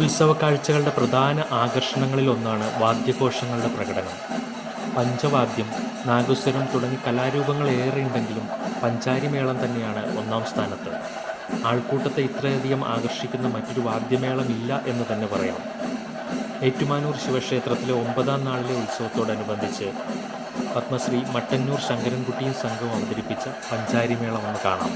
ഉത്സവക്കാഴ്ചകളുടെ പ്രധാന ആകർഷണങ്ങളിലൊന്നാണ് വാദ്യഘോഷങ്ങളുടെ പ്രകടനം. പഞ്ചവാദ്യം നാഗസ്വരം തുടങ്ങി കലാരൂപങ്ങൾ ഏറെയുണ്ടെങ്കിലും പഞ്ചാരിമേളം തന്നെയാണ് ഒന്നാം സ്ഥാനത്ത്. ആൾക്കൂട്ടത്തെ ഇത്രയധികം ആകർഷിക്കുന്ന മറ്റൊരു വാദ്യമേളമില്ല എന്ന് തന്നെ പറയാം. ഏറ്റുമാനൂർ ശിവക്ഷേത്രത്തിലെ ഒമ്പതാം നാളിലെ ഉത്സവത്തോടനുബന്ധിച്ച് പത്മശ്രീ മട്ടന്നൂർ ശങ്കരൻകുട്ടിയും സംഘവും അവതരിപ്പിച്ച പഞ്ചാരിമേളം ഒന്ന് കാണാം.